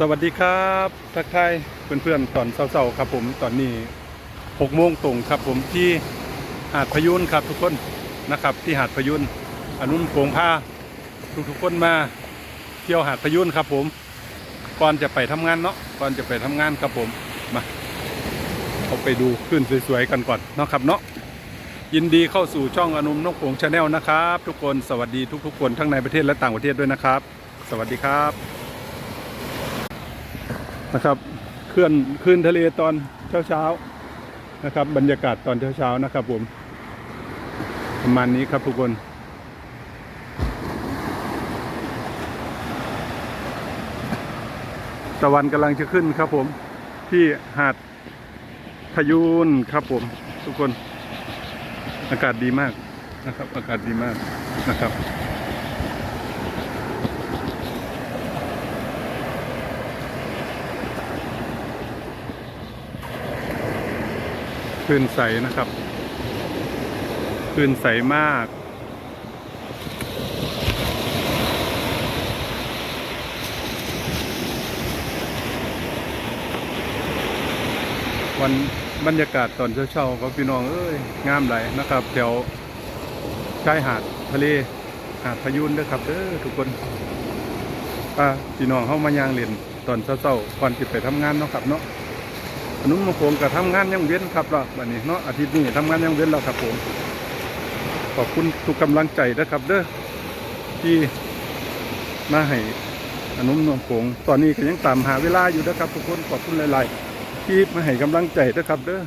สวัสดีครับทักทายเพื่อนๆตอนเช้าๆครับผมตอนนี้6โมงตรงครับผมที่หาดพยุนครับทุกคนนะครับที่หาดพยุนอนุนโปงผ้าทุกๆคนมาเที่ยวหาดพยุนครับผมก่อนจะไปทำงานเนาะก่อนจะไปทำงานครับผมมาเอาไปดูขึ้นสวยๆกันก่อนเนาะครับเนาะยินดีเข้าสู่ช่องอนุมนกโขงชาแนลนะครับ ทุกคนสวัสดีทุกๆคนทั้งในประเทศและต่างประเทศด้วยนะครับ สวัสดีครับ นะครับเคลื่อนขึ้นทะเลตอนเช้าเช้าๆนะครับ บรรยากาศตอนเช้าเช้าๆนะครับผมประมาณนี้ครับทุกคนตะวันกำลังจะขึ้นครับผมที่หาดพยูนครับผม ทุกคน อากาศดีมากนะครับ อากาศดีมากนะครับ คลื่นใสนะครับคลื่นใสมาก วันบรรยากาศตอนเช้าๆครับพี่น้องเอ้ยงามไหลนะครับแถวชายหาดทะเลหาดพยุนเด้อครับเด้อทุกคนป้าพี่น้องเข้ามายางเล่นตอนเช้าๆก่อนที่ไปทำงานเนาะครับเนาะ ขนมมะโขงกับทำงานยังเว้นครับล่ะวันนี้เนาะอาทิตย์นี้ทำงานยังเว้นแล้วครับผมขอบคุณทุกกำลังใจนะครับ เด้อที่มาให้ขนมมะโขงตอนนี้ก็ยังตามหาเวลาอยู่นะครับ ทุกคนขอบคุณหลายๆที่มาให้กำลังใจนะครับ เด้อ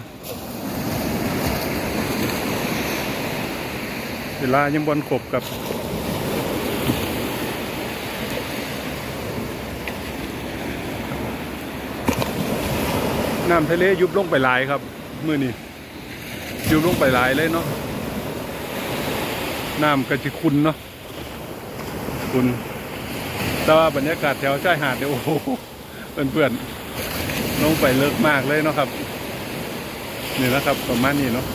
เวลายังบอลขบกับ น้ำทะเลยุบลงไปหลายครับมือนี้ยุบลงไปหลายเลยเนาะน้ำกระจิคุณเนาะคุณ แต่ว่าบรรยากาศแถวชายหาดเนี่ยโอ้โหเพื่อนๆลงไปเลิกมากเลยเนาะครับนี่นะครับประมาณนี้เนาะ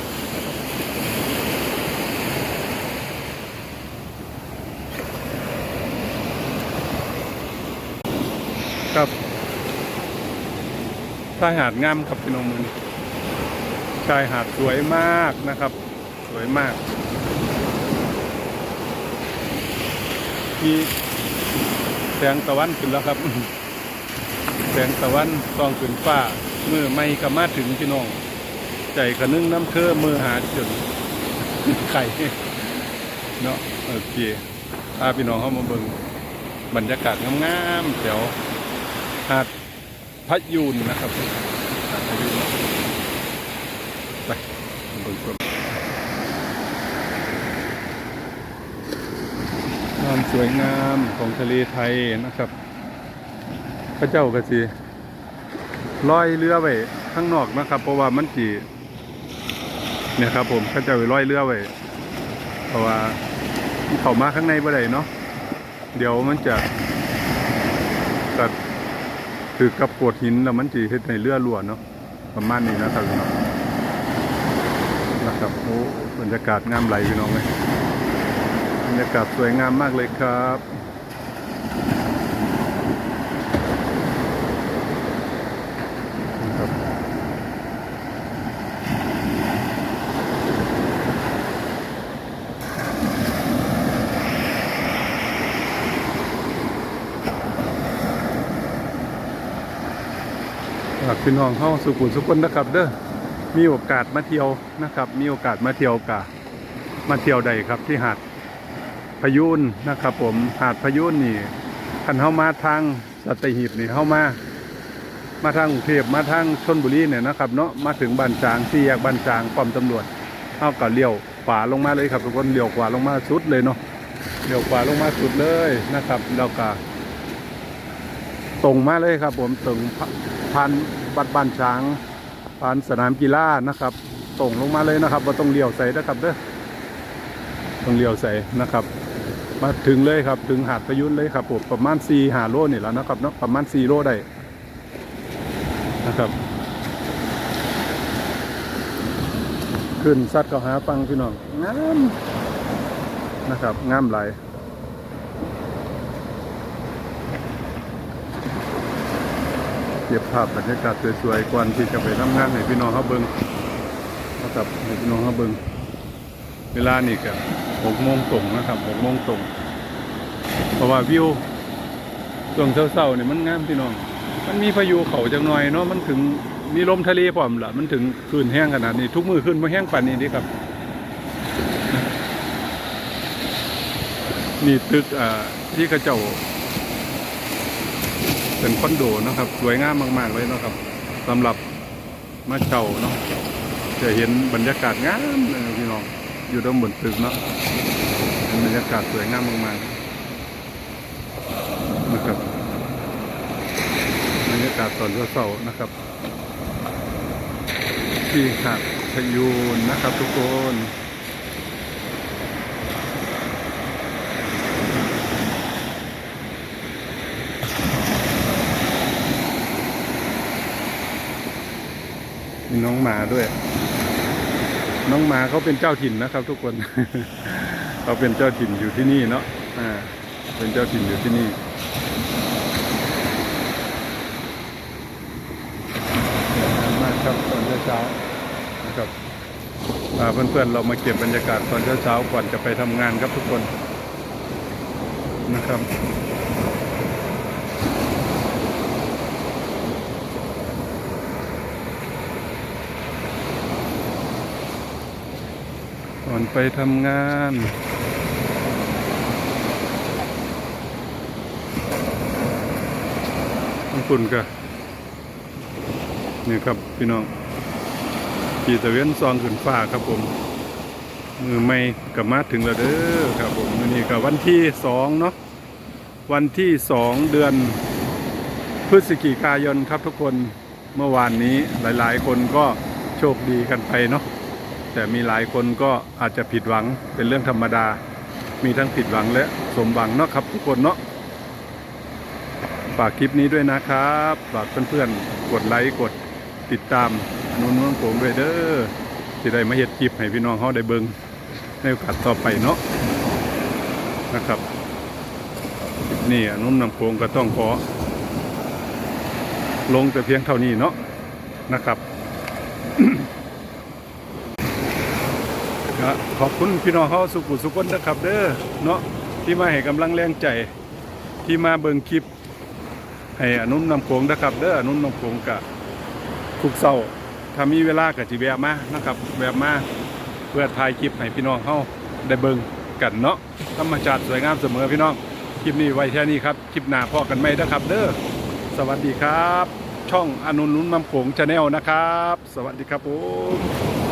ครับ ชายหาดงามครับพี่น้องมือนี้ชายหาดสวยมากนะครับ สวยมาก มีแสงตะวันขึ้นแล้วครับ แสงตะวันส่องขึ้นฟ้ามือไม่ก็มาถึงพี่น้องใจกระนึ่งน้ำเคือมือหาจนไข่เนาะโอเคพาพี่น้องเข้ามาเบิ่งบรรยากาศงามๆแถวหาด พระยูนนะครับพระยูนไปเบิ่งกันความสวยงามของทะเลไทยนะครับ พระเจ้ากสีลอยเรือไว้ข้างนอกนะครับ เพราะว่ามันจีเนี่ยครับผมพระเจ้าไปลอยเรือไว้เพราะว่าเข้ามาข้างในบ่ได้เนาะเดี๋ยวมันจะ คือกับโขดหินแล้วมันจีเฮ็ดในเรือรั่วเนาะประมาณนี้นะครับพี่น้องนะครับโอ้บรรยากาศงามไหลพี่น้องเลยบรรยากาศสวยงามมากเลยครับนะครับฝาก พี่น้องเข้าสุขุมสุขนนะครับ เด้อมีโอกาสมาเที่ยวนะครับ มีโอกาสมาเที่ยวกะมาเที่ยวใดครับที่หาดพยูนนะครับ ผมหาดพยูนนี่คันเข้ามาทางสัตหีบนี่เข้ามา มาทางกรุงเทพมาทางชนบุรีเนี่ยนะครับ เนาะมาถึงบ้านจางที่แยกบ้านจางป้อมตำรวจเข้ากับเลี้ยวขวาลงมาเลยครับทุกคนเลี้ยวขวาลงมาสุดเลยเนาะเลี้ยวขวาลงมาสุดเลยนะครับแล้วก็ ตรงมาเลยครับ ผมตรงผ่านบัดบ้านช้างผ่านสนามกีฬานะครับตรงลงมาเลยนะครับว่าต้องเลี้ยวใส่นะครับเด้อต้องเลี้ยวใส่นะครับ มาถึงเลยครับถึงหาดประยุนเลยครับผมประมาณสี่หาโลนี่แล้วนะครับเนาะประมาณสี่โลได้นะครับ ขึ้นซัดก็หาฟังพี่น้องงามนะครับงามหลาย ก็บภาพบรรยากาศสวยๆก่อนที่จะไปทำงานให้พี่น้องเขาเบิ่งนะครับให้พี่น้องเขาเบิ่งเวลานี่ก็หกโมงตรงนะครับหกโมงตรงเพราะว่าวิวช่วงเช้าๆเนี่ยมันงามพี่น้อง มันมีพายุเขาจังหน่อยเนาะมันถึงมีลมทะเลพร้อมละมันถึงขึ้นแห้งขนาดนี้ ทุกมือขึ้นมาแห้งป่านนี้นี่ครับนี่ตึกอ่าที่กระเจ้า เป็นคอนโดนะครับ สวยงามมาก ๆ เลยนะครับสำหรับมาเช่าเนาะจะเห็นบรรยากาศงามเลยพี่น้องอยู่ตรงบนตึกเนาะเป็นบรรยากาศสวยงามมากๆนะครับบรรยากาศตอนเช้าๆนะครับ ที่หาดพยูนนะครับทุกคน น้องหมาด้วย น้องหมาเขาเป็นเจ้าถิ่นนะครับ ทุกคนเขาเป็นเจ้าถิ่นอยู่ที่นี่เนาะอ่า เป็นเจ้าถิ่นอยู่ที่นี่มากครับตอนเช้าๆนะครับพาเพื่อนๆเรามาเก็บบรรยากาศตอนเช้าๆก่อนจะไปทำงานครับทุกคนนะครับ ก่อนไปทำงานขอบคุณก็นี่ครับพี่น้องขี่ตะเวนซองขึ้นฟ้าครับผม มือไม่กับมาถึงแล้วเด้อครับผมนี่กับวันที่สองเนาะวันที่สองเดือนพฤศจิกายนครับทุกคนเมื่อวานนี้หลายๆ คนก็โชคดีกันไปเนาะ แต่มีหลายคนก็อาจจะผิดหวังเป็นเรื่องธรรมดา มีทั้งผิดหวังและสมหวังเนาะครับทุกคนเนาะฝากคลิปนี้ด้วยนะครับฝากเพื่อนๆกดไลค์กดติดตามอนุนน้องผมด้วยเด้อที่ได้มาเฮ็ดคลิปให้พี่น้องเขาได้เบิงในโอกาสต่อไปเนาะนะครับนี้อนุนนำโพงก็ต้องขอ ลงแต่เพียงเท่านี้เนาะนะครับ ขอบคุณพี่น้องเขาสุขุสุขนนะครับ เด้อเนาะที่มาให้กำลังแรงใจที่มาเบิ่งคลิป ให้อนุนนำโขงนะครับ เด้ออนุนนำโขงกะทุกเศร้าถ้ามีเวลาก็จิแวะมานะครับแวะมาเพื่อถ่ายคลิปให้พี่น้องเขาได้เบิ่งกันเนาะธรรมชาติสวยงามเสมอพี่น้องคลิปนี้ไว้แค่นี้ครับคลิปหน้าพ่อกันไหมนะครับ เด้อสวัสดีครับ ช่องอนุนนุนนำโขงชาแนลนะครับ สวัสดีครับผม